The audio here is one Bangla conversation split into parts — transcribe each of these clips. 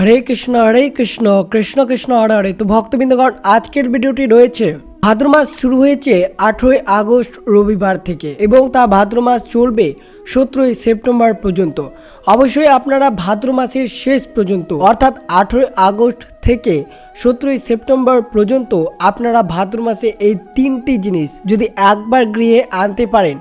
হরে কৃষ্ণ হরে কৃষ্ণ কৃষ্ণ কৃষ্ণ, হরে হরে। তো ভক্তবৃন্দগণ, আজকের ভিডিওটি রয়েছে ভাদ্র মাস শুরু হয়েছে আঠেরোই আগস্ট রবিবার থেকে এবং তা ভাদ্র মাস চলবে সতেরোই সেপ্টেম্বর পর্যন্ত। অবশ্যই আপনারা ভাদ্র মাসের শেষ পর্যন্ত, অর্থাৎ আঠেরোই আগস্ট থেকে সতেরোই সেপ্টেম্বর পর্যন্ত আপনারা ভাদ্র মাসে এই তিনটি জিনিস যদি একবার গৃহে আনতে পারেন,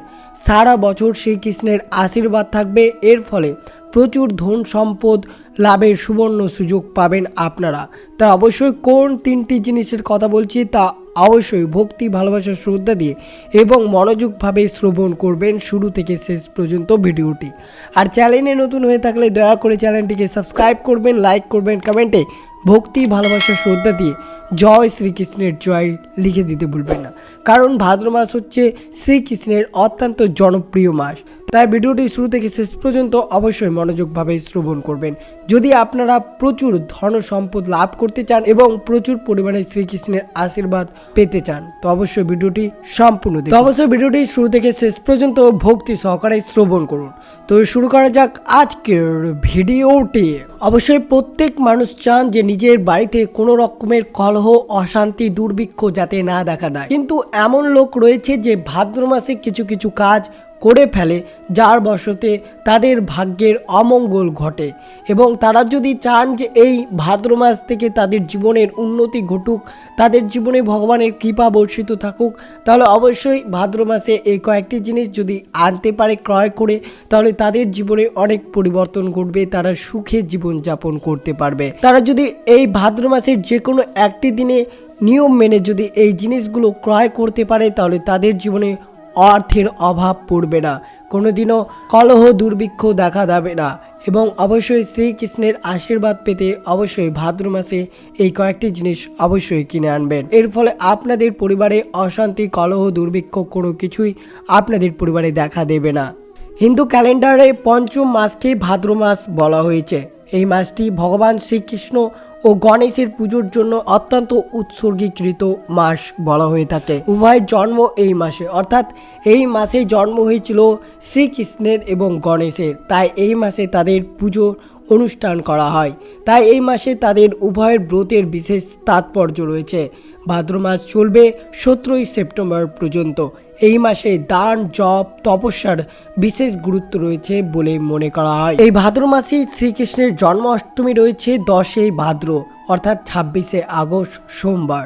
সারা বছর শ্রীকৃষ্ণের আশীর্বাদ থাকবে। এর ফলে প্রচুর ধন সম্পদ, লাভের সুবর্ণ সুযোগ পাবেন আপনারা। তা অবশ্যই কোন তিনটি জিনিসের কথা বলছি তা অবশ্যই ভক্তি, ভালোবাসা, শ্রদ্ধা দিয়ে এবং মনোযোগভাবে শ্রবণ করবেন শুরু থেকে শেষ পর্যন্ত ভিডিওটি। আর চ্যানেলে নতুন হয়ে থাকলে দয়া করে চ্যানেলটিকে সাবস্ক্রাইব করবেন, লাইক করবেন, কমেন্টে ভক্তি, ভালোবাসা, শ্রদ্ধা দিয়ে জয় শ্রীকৃষ্ণের জয় লিখে দিতে ভুলবেন না। কারণ ভাদ্র মাস হচ্ছে শ্রীকৃষ্ণের অত্যন্ত জনপ্রিয় মাস। তাই ভিডিওটি শুরু থেকে শেষ পর্যন্ত অবশ্যই মনোযোগভাবে শ্রবণ করবেন। যদি আপনারা প্রচুর ধন সম্পদ লাভ করতে চান এবং প্রচুর পরিমাণে শ্রীকৃষ্ণের আশীর্বাদ পেতে চান, তো অবশ্যই ভিডিওটি সম্পূর্ণ। তো অবশ্যই ভিডিওটি শুরু থেকে শেষ পর্যন্ত ভক্তি সহকারে শ্রবণ করুন। তো শুরু করা যাক আজকের ভিডিওটি। অবশ্যই প্রত্যেক মানুষ চান যে নিজের বাড়িতে কোনো রকমের কলহ, অশান্তি, দুর্ভিক্ষ যাতে না দেখা দেয়। কিন্তু এমন লোক রয়েছে যে ভাদ্র মাসে কিছু কিছু কাজ করে ফেলে, যার বশতে তাদের ভাগ্যের অমঙ্গল ঘটে। এবং তারা যদি চান যে এই ভাদ্র মাস থেকে তাদের জীবনের উন্নতি ঘটুক, তাদের জীবনে ভগবানের কৃপা বর্ষিত থাকুক, তাহলে অবশ্যই ভাদ্র মাসে এই কয়েকটি জিনিস যদি আনতে পারে, ক্রয় করে, তাহলে তাদের জীবনে অনেক পরিবর্তন ঘটবে, তারা সুখে জীবনযাপন করতে পারবে। তারা যদি এই ভাদ্র মাসের যে কোনো একটি দিনে নিয়ম মেনে যদি এই জিনিসগুলো ক্রয় করতে পারে, তাহলে তাদের জীবনে অর্থের অভাব পড়বে না। কোনোদিনও কলহ দুর্ভিক্ষ দেখা যাবে না এবং অবশ্যই শ্রীকৃষ্ণের আশীর্বাদ পেতে অবশ্যই ভাদ্র মাসে এই কয়েকটি জিনিস অবশ্যই কিনে আনবেন। এর ফলে আপনাদের পরিবারে অশান্তি, কলহ, দুর্ভিক্ষ কোনো কিছুই আপনাদের পরিবারে দেখা দেবে না। হিন্দু ক্যালেন্ডারে পঞ্চম মাসকে ভাদ্র মাস বলা হয়েছে। এই মাসটি ভগবান শ্রীকৃষ্ণ ও গণেশের পুজোর জন্য অত্যন্ত উৎসর্গীকৃত মাস বলা হয়ে থাকে। উভয়ের জন্ম এই মাসে। অর্থাৎ এই মাসে জন্ম হয়েছিল শ্রীকৃষ্ণের এবং গণেশের। তাই এই মাসে তাদের পুজো অনুষ্ঠান করা হয়। তাই এই মাসে তাদের উভয়ের ব্রতের বিশেষ তাৎপর্য রয়েছে। ভাদ্র মাস চলবে সতেরোই সেপ্টেম্বর পর্যন্ত। এই মাসে দান, জপ, তপস্যার বিশেষ গুরুত্ব রয়েছে বলে মনে করা হয়। এই ভাদ্র মাসে শ্রীকৃষ্ণের জন্মাষ্টমী রয়েছে দশই ভাদ্র, অর্থাৎ ছাব্বিশে আগস্ট সোমবার।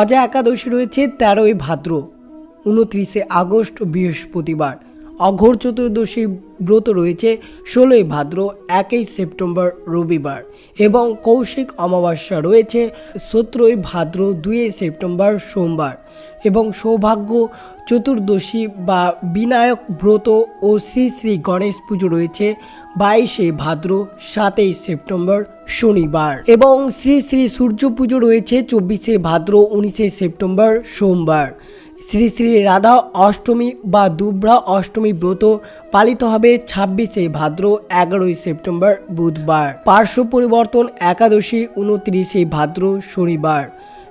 অজয় একাদশী রয়েছে তেরোই ভাদ্র, উনত্রিশে আগস্ট বৃহস্পতিবার। অঘোর চতুর্দশী ব্রত রয়েছে ষোলোই ভাদ্র, একই সেপ্টেম্বর রবিবার এবং কৌশিক অমাবস্যা রয়েছে সতেরোই ভাদ্র দুই সেপ্টেম্বর সোমবার এবং সৌভাগ্য চতুর্দশী বা বিনায়ক ব্রত ও শ্রী শ্রী গণেশ পুজো রয়েছে বাইশে ভাদ্র, সাতই সেপ্টেম্বর শনিবার এবং শ্রী শ্রী সূর্য পুজো রয়েছে চব্বিশে ভাদ্র, উনিশে সেপ্টেম্বর সোমবার। শ্রী শ্রী রাধা অষ্টমী বা দুব্রা অষ্টমী ব্রত পালিত হবে ছাব্বিশে ভাদ্র এগারোই সেপ্টেম্বর বুধবার। পার্শ্ব পরিবর্তন একাদশী উনত্রিশে ভাদ্র শনিবার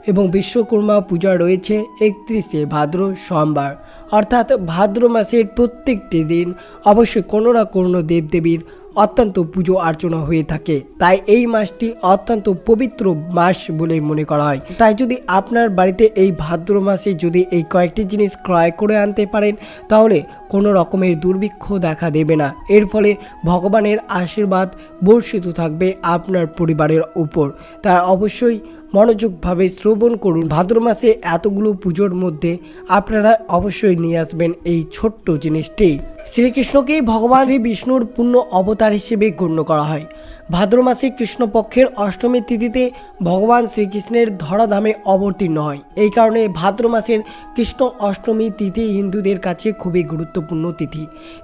এবং বিশ্বকর্মা পূজা রয়েছে একত্রিশে ভাদ্র সোমবার। অর্থাৎ ভাদ্র মাসের প্রত্যেকটি দিন অবশ্যই কোনো না কোনো দেবদেবীর অত্যন্ত পুজো অর্চনা হয়ে থাকে। তাই এই মাসটি অত্যন্ত পবিত্র মাস বলে মনে করা হয়। তাই যদি আপনার বাড়িতে এই ভাদ্র মাসে যদি এই কয়েকটি জিনিস ক্রয় করে আনতে পারেন, তাহলে কোনো রকমের দুর্ভিক্ষ দেখা দেবে না। এর ফলে ভগবানের আশীর্বাদ বর্ষিত থাকবে আপনার পরিবারের উপর। তাই অবশ্যই মনোযোগভাবে শ্রবণ করুন। ভাদ্র মাসে এতগুলো পুজোর মধ্যে আপনারা অবশ্যই নিয়ে আসবেন এই ছোট্ট জিনিসটি। শ্রীকৃষ্ণকেই ভগবান শ্রী বিষ্ণুর পূর্ণ অবতার হিসেবে গণ্য করা হয়। ভাদ্র মাসে কৃষ্ণপক্ষের অষ্টমীর তিথিতে ভগবান শ্রীকৃষ্ণের ধরাধামে অবতীর্ণ হয়। এই কারণে ভাদ্র মাসের কৃষ্ণ অষ্টমী তিথি হিন্দুদের কাছে খুবই গুরুত্বপূর্ণ তিথি।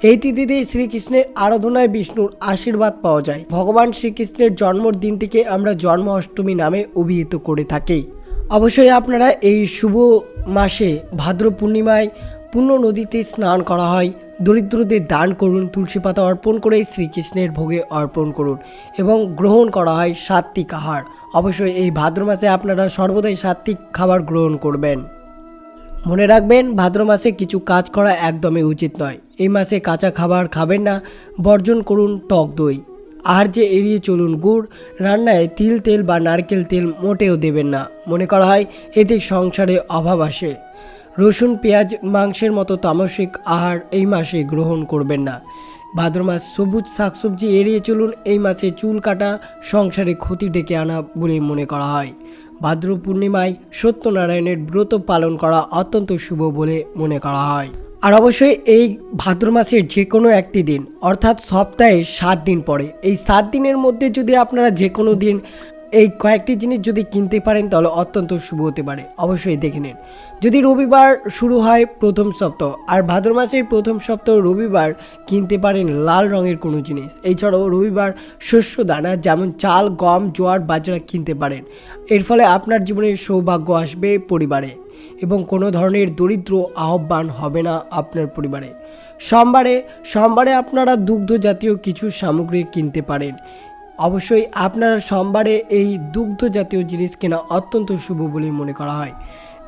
এই তিথিতে শ্রীকৃষ্ণের আরাধনায় বিষ্ণুর আশীর্বাদ পাওয়া যায়। ভগবান শ্রীকৃষ্ণের জন্মদিনটিকে আমরা জন্ম অষ্টমী নামে অভিহিত করে থাকি। অবশ্যই আপনারা এই শুভ মাসে ভাদ্র পূর্ণিমায় পূর্ণ নদীতে স্নান করা হয়। দরিদ্রদের দান করুন, তুলসী পাতা অর্পণ করে শ্রীকৃষ্ণের ভোগে অর্পণ করুন এবং গ্রহণ করা হয় সাত্বিক আহার। অবশ্যই এই ভাদ্র মাসে আপনারা সর্বদাই সাত্বিক খাবার গ্রহণ করবেন। মনে রাখবেন, ভাদ্র মাসে কিছু কাজ করা একদমই উচিত নয়। এই মাসে কাঁচা খাবার খাবেন না, বর্জন করুন টক দই। আর যে এড়িয়ে চলুন গুড়, রান্নায় তিল তেল বা নারকেল তেল মোটেও দেবেন না। মনে করা হয় এতে সংসারে অভাব আসে। রসুন, পেঁয়াজ, মাংসের মতো তামসিক আহার এই মাসে গ্রহণ করবেন না। ভাদ্র মাস সবুজ শাকসবজি এড়িয়ে চলুন, এই মাসে চুল কাটা সংসারে ক্ষতি ডেকে আনা বলে মনে করা হয়। ভাদ্র পূর্ণিমায় সত্যনারায়ণের ব্রত পালন করা অত্যন্ত শুভ বলে মনে করা হয়। আর অবশ্যই এই ভাদ্র মাসের যে কোনো একটি দিন, অর্থাৎ সপ্তাহে সাত দিন পরে, এই সাত দিনের মধ্যে যদি আপনারা যে কোনো দিন এই কয়েকটি জিনিস যদি কিনতে পারেন, তাহলে অত্যন্ত শুভ হতে পারে। অবশ্যই দেখে নিন। যদি রবিবার শুরু হয় প্রথম সপ্তাহ, আর ভাদ্র মাসের প্রথম সপ্তাহ রবিবার কিনতে পারেন লাল রঙের কোনো জিনিস, এছাড়াও রবিবার শস্য দানা যেমন চাল, গম, জোয়ার, বাজরা কিনতে পারেন। এর ফলে আপনার জীবনে সৌভাগ্য আসবে পরিবারে এবং কোনো ধরনের দরিদ্র আহ্বান হবে না আপনার পরিবারে। সোমবারে সোমবারে আপনারা দুগ্ধ জাতীয় কিছু সামগ্রী কিনতে পারেন। অবশ্যই আপনারা সোমবারে এই দুগ্ধ জাতীয় জিনিস কেনা অত্যন্ত শুভ বলে মনে করা হয়।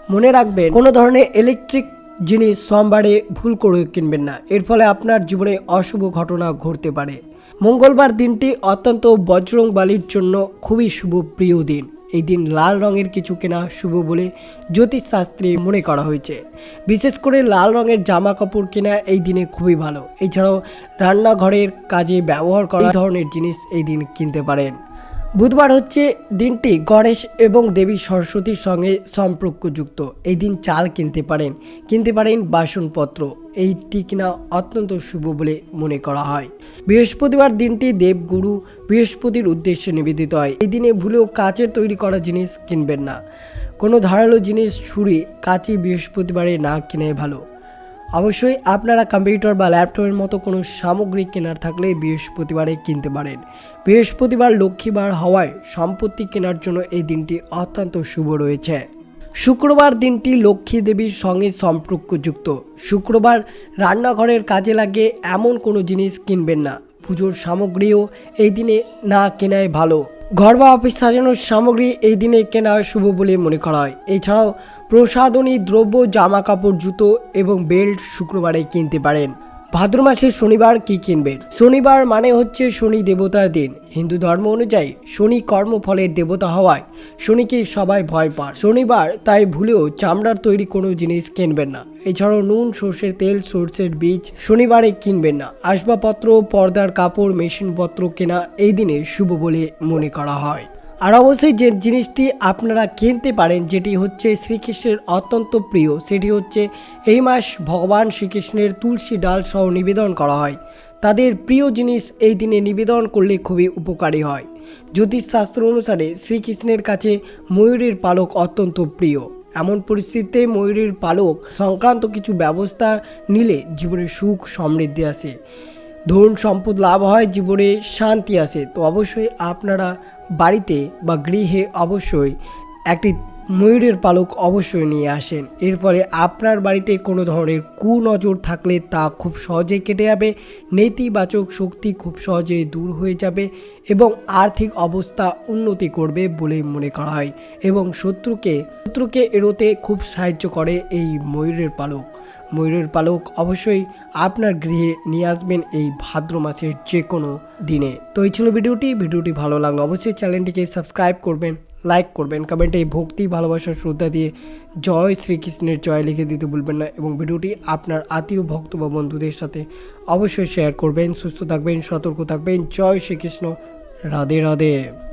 মনে রাখবেন, কোনো ধরনের ইলেকট্রিক জিনিস সোমবারে ভুল করে কিনবেন না। এর ফলে আপনার জীবনে অশুভ ঘটনা ঘটতে পারে। মঙ্গলবার দিনটি অত্যন্ত বজ্রং বালির জন্য খুবই শুভ, প্রিয় দিন। এই দিন লাল রঙের কিছু কেনা শুভ বলে জ্যোতিষশাস্ত্রে মনে করা হয়েছে। বিশেষ করে লাল রঙের জামা কাপড় কেনা এই দিনে খুবই ভালো। এছাড়াও রান্নাঘরের কাজে ব্যবহার করা ধরনের জিনিস এই দিন কিনতে পারেন। বুধবার হচ্ছে দিনটি গণেশ এবং দেবী সরস্বতীর সঙ্গে সম্পর্কযুক্ত। এই দিন চাল কিনতে পারেন কিনতে পারেন বাসনপত্র। এইটি কিনা অত্যন্ত শুভ বলে মনে করা হয়। বৃহস্পতিবার দিনটি দেবগুরু বৃহস্পতির উদ্দেশ্যে নিবেদিত হয়। এই দিনে ভুলেও কাচের তৈরি করা জিনিস কিনবেন না। কোনো ধারালো জিনিস, ছুরি, কাঁচি বৃহস্পতিবারে না কেনাই ভালো। অবশ্যই আপনারা কম্পিউটার বা ল্যাপটপের মতো কোনো সামগ্রী কেনার থাকলে বৃহস্পতিবারে কিনতে পারেন। বৃহস্পতিবার লক্ষ্মীবার হওয়ায় সম্পত্তি কেনার জন্য এই দিনটি অত্যন্ত শুভ রয়েছে। শুক্রবার দিনটি লক্ষ্মী দেবীর সঙ্গে সম্পর্কযুক্ত। শুক্রবার রান্নাঘরের কাজে লাগে এমন কোনো জিনিস কিনবেন না। পুজোর সামগ্রীও এই দিনে না কেনাই ভালো। ঘর বা অফিস সাজানোর সামগ্রী এই দিনে কেনা শুভ বলে মনে করা হয়। এছাড়াও প্রসাধনী, দ্রব্য জামা কাপড় জুতো এবং বেল্ট শুক্রবারে কিনতে পারেন। ভাদ্র মাসের শনিবার কি কিনবেন শনিবার মানে হচ্ছে শনি দেবতার দিন। হিন্দু ধর্ম অনুযায়ী শনি কর্মফলের দেবতা হওয়ায় শনিকে সবাই ভয় পায়। শনিবার তাই ভুলেও চামড়ার তৈরি কোনো জিনিস কিনবেন না। এছাড়াও নুন, সর্ষের তেল, সর্ষের বীজ শনিবারে কিনবেন না। আসবাবপত্র, পর্দার কাপড়, মেশিনপত্র কেনা এই দিনে শুভ বলে মনে করা হয়। আর অবশ্যই যে জিনিসটি আপনারা কিনতে পারেন, যেটি হচ্ছে শ্রীকৃষ্ণের অত্যন্ত প্রিয়, সেটি হচ্ছে এই মাস ভগবান শ্রীকৃষ্ণের তুলসী ডাল সহ নিবেদন করা হয়। তাদের প্রিয় জিনিস এই দিনে নিবেদন করলে খুবই উপকারী হয়। জ্যোতিষশাস্ত্র অনুসারে শ্রীকৃষ্ণের কাছে ময়ূরের পালক অত্যন্ত প্রিয়। এমন পরিস্থিতিতে ময়ূরের পালক সংক্রান্ত কিছু ব্যবস্থা নিলে জীবনে সুখ সমৃদ্ধি আসে। ধন সম্পদ লাভ হয়, জীবনে শান্তি আসে। তো অবশ্যই আপনারা বাড়িতে বা গৃহে অবশ্যই একটি ময়ূরের পালক অবশ্যই নিয়ে আসেন। এর ফলে আপনার বাড়িতে কোনো ধরনের কুনজর থাকলে তা খুব সহজেই কেটে যাবে, নেতিবাচক শক্তি খুব সহজেই দূর হয়ে যাবে এবং আর্থিক অবস্থা উন্নতি করবে বলে মনে করা হয় এবং শত্রুকে শত্রুকে এড়োতে খুব সাহায্য করে এই ময়ূরের পালক। ময়ূরের পালক অবশ্যই আপনার গৃহে নিয়ে আসবেন এই ভাদ্র মাসের যে কোনো দিনে। তো এই ছিল ভিডিওটি। ভিডিওটি ভালো লাগল অবশ্যই চ্যানেলটিকে সাবস্ক্রাইব করবেন, লাইক করবেন, কমেন্টে এই ভক্তি ভালোবাসার শ্রদ্ধা দিয়ে জয় শ্রীকৃষ্ণের জয় লিখে দিতে ভুলবেন না এবং ভিডিওটি আপনার আত্মীয়, ভক্ত বা বন্ধুদের সাথে অবশ্যই শেয়ার করবেন। সুস্থ থাকবেন, সতর্ক থাকবেন। জয় শ্রীকৃষ্ণ। রাধে রাধে।